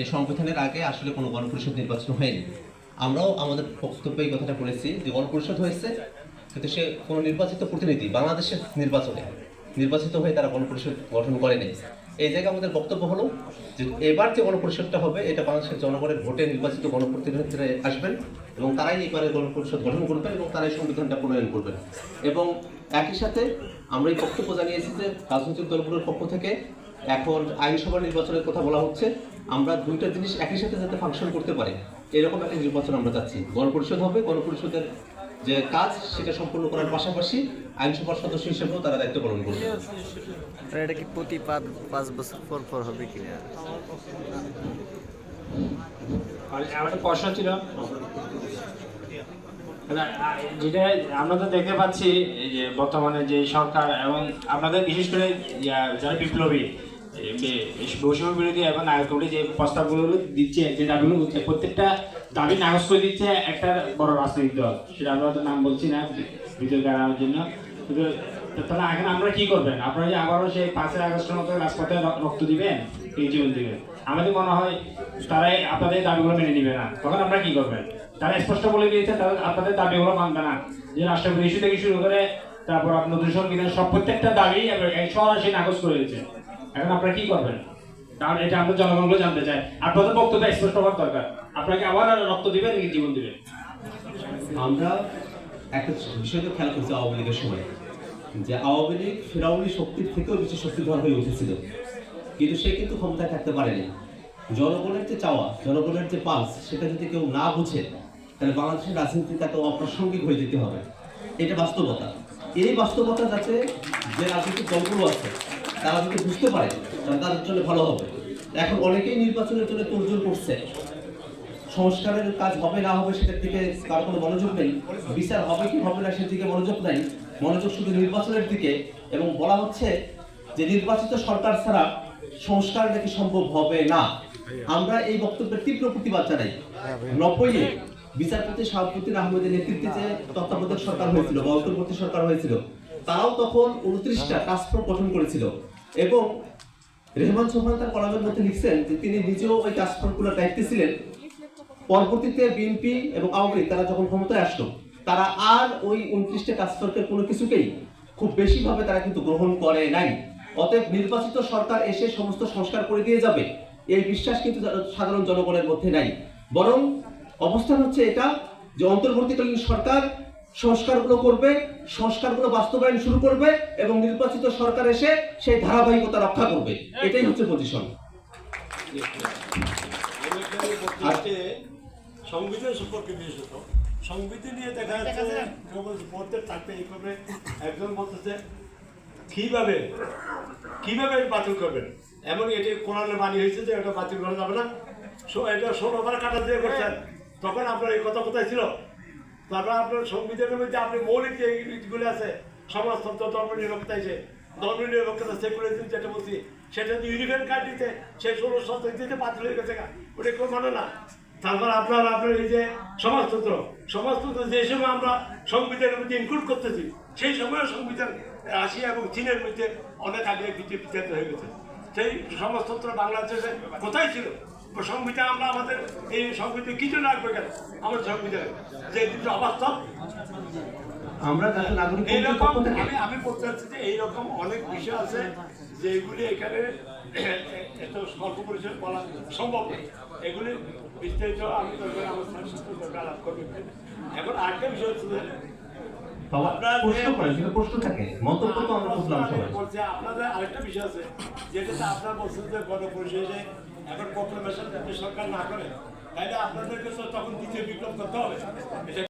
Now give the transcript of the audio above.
এই সংবিধানের আগে আসলে কোনো গণপরিষদ নির্বাচন হয়নি। আমরাও আমাদের বক্তব্যে এই কথাটা বলেছি যে গণপরিষদ হয়েছে, কিন্তু সে কোনো নির্বাচিত প্রতিনিধি বাংলাদেশের নির্বাচনে, নির্বাচিত হয়ে তারা গণপরিষদ গঠন করেনি এই জায়গায় আমাদের বক্তব্য হলো যে এবার যে গণপরিষদটা হবে, এটা বাংলাদেশের জনগণের ভোটে নির্বাচিত গণপ্রতিনিধিরা আসবেন এবং তারাই এবারে গণপরিষদ গঠন করবেন এবং তারাই সংবিধানটা প্রণয়ন করবেন। এবং একই সাথে আমরা এই বক্তব্য জানিয়েছি যে রাজনৈতিক দলগুলোর পক্ষ থেকে এখন আইনসভা নির্বাচনের কথা বলা হচ্ছে। আমরা দুইটা জিনিস একই সাথে যাতে ফাংশন করতে পারে। এরকম একটা নির্বাচন আমরা চাচ্ছি। গণপরিষদ হবে গণপরিষদের যে কাজ সেটা সম্পূর্ণ করার পাশাপাশি আইনসভার সদস্য হিসেবেও তারা দায়িত্ব পালন করবে। এটা কি প্রতি পাঁচ পাঁচ বছর পর পর হবে কিনা ছিল। যেটা আমরা তো দেখতে পাচ্ছি এই যে বর্তমানে যে সরকার এবং আপনাদের বিশেষ করে যারা বিপ্লবী বৈষম্য বিরোধী এবং কমিটি যে প্রস্তাবগুলো দিচ্ছে, যে দাবিগুলো প্রত্যেকটা দাবি করে দিচ্ছে একটা বড় রাজনৈতিক দল। সেটা আমরা তো নাম বলছি না এড়ানোর জন্য। তাহলে এখন আমরা কি করবেন? আপনারা যে আবারও সেই পাঁচই আগস্টের মতো রাজপথে রক্ত দিবেন, এই জীবন দিবেন। আমাদের মনে হয় তারাই আপনাদের দাবিগুলো মেনে নিবে না। তখন আমরা কি করবেন? তারা স্পষ্ট বলে দিয়েছে, তারা আপনাদের দাবিগুলো মানবে না। যে রাষ্ট্রপতি ইস্যু থেকে শুরু করে তারপর নতুন সংবিধান সব প্রত্যেকটা দাবি সরাসরি নাকচ করে দিয়েছে। এখন আপনারা কি করবেন? কারণ এটা আমরা জনগণগুলো জানতে চাই। আপনাদের বক্তব্য স্পষ্ট হওয়ার দরকার। আপনাকে আবার রক্ত দিবেন নাকি জীবন দিবেন? আমরা একটা বিষয় তো খেয়াল করছি আওয়ামী লীগের সময়। যে আওয়ামী লীগ ফেরাউনি শক্তির থেকেও বেশি শক্তিধর হয়ে উঠেছিল। কিন্তু সে কিন্তু ক্ষমতায় থাকতে পারেনি। জনগণের যে চাওয়া, জনগণের যে পালস, সেটা যদি কেউ না বুঝে, তাহলে বাংলাদেশের রাজনীতি তাকে অপ্রাসঙ্গিক হয়ে যেতে হবে। এটা বাস্তবতা। এই বাস্তবতা যাতে যে রাজনৈতিক দলগুলো আছে তারা যদি বুঝতে পারে তাদের জন্য ভালো হবে। এখন অনেকেই নির্বাচনের জন্য তোড়জোড় করছে। সংস্কারের কাজ হবে, না হবে সেটার দিকে কার কোনো মনোযোগ নেই। বিচার হবে কি হবে না সেদিকে মনোযোগ নাই। মনোযোগ শুধু নির্বাচনের দিকে। এবং বলা হচ্ছে যে নির্বাচিত সরকার ছাড়া সংস্কার নাকি সম্ভব হবে না। আমরা এই বক্তব্যের তীব্র প্রতিবাদ জানাই। নব্বইয়ে বিচারপতি শাহাবুদ্দিন আহমেদের নেতৃত্বে যে তত্ত্বাবধায়ক সরকার হয়েছিল বা অন্তর্বর্তী সরকার হয়েছিল তারাও তখন উনত্রিশটা টাস্ক ফোর্স গঠন করেছিল। এবং রেহমান সোহান তার কলামের মধ্যে লিখছেন যে তিনি নিজেও ওই টাস্ক ফোর্সগুলোর দায়িত্বে ছিলেন। পরবর্তীতে বিএনপি এবং আওয়ামী লীগ তারা যখন ক্ষমতায় আসলো, তারা আর ওই উনত্রিশটা কাজফলকের কোনো কিছুকেই খুব বেশিভাবে তারা কিন্তু গ্রহণ করে নাই। অতএব নির্বাচিত সরকার এসে সমস্ত সংস্কার করে দিয়ে যাবে, এই বিশ্বাস কিন্তু সাধারণ জনগণের মধ্যে নাই। বরং অবস্থান হচ্ছে এটা যে অন্তর্বর্তীকালীন সরকার সংস্কারগুলো করবে সংস্কারগুলো বাস্তবায়ন শুরু করবে এবং নির্বাচিত সরকার এসে সেই ধারাবাহিকতা রক্ষা করবে। এটাই হচ্ছে পজিশন আজকে সংবিধান সম্পর্কে বিশেষত সংবিধান নিয়ে দেখা যাচ্ছে পড়তে থাকতে এইভাবে একজন বলতেছে কীভাবে কীভাবে বাতিল করবেন? এমন এটি কোরআনে বাণী হয়েছে যে এটা বাতিল করা যাবে না। সো- এটা ষোলোবার কাটা দিয়ে করছেন। তখন আপনার এই কথা কোথায় ছিল? তারপর আপনার সংবিধানের মধ্যে আপনি মৌলিক যে ইগুলো আছে, সমাজতন্ত্র ধর্ম নিরক্ষতা আছে ধর্ম নিরক্ষতা সেকুলারিজম যেটা বলছি, সেটা যদি ইউনিফর্ম কার্ড দিতে, সেই ষোলো শতক দিতে বাতিল হয়ে গেছে ওটা কেউ মানে না। তারপর আপনার আপনার এই যে সমাজতন্ত্র সমাজতন্ত্র যে সময় আমরা সংবিধানের মধ্যে ইনক্লুড করতেছি, সেই সময় সংবিধান রাশিয়া এবং চীনের মধ্যে অনেক আগে পিছিয়ে হয়ে গেছে। সেই সমাজতন্ত্র বাংলাদেশে কোথায় ছিল? সংবিধান আমরা আমাদের এই সংবিধান কিছু রাখবে কেন? আমাদের সংবিধানে। যে দুটো অবাস্তব আমরা যাতে নাগরিক এইরকম আমি আমি বলতে চাচ্ছি যে এইরকম অনেক বিষয় আছে যেগুলি এখানে এত স্বল্প পরিসরে বলা সম্ভব নয়। এগুলি বিস্তারিত আমি দরকার আমার সাথে দরকার আলাপ করবে এখন আরেকটা বিষয় হচ্ছে আপনাদের আরেকটা বিষয় আছে যেটাতে আপনার বলছেন যে গণপরিষদে এখন প্রক্লেমেশন সরকার না করে তাইলে আপনাদেরকে তখন দ্বিতীয় বিপ্লব করতে হবে।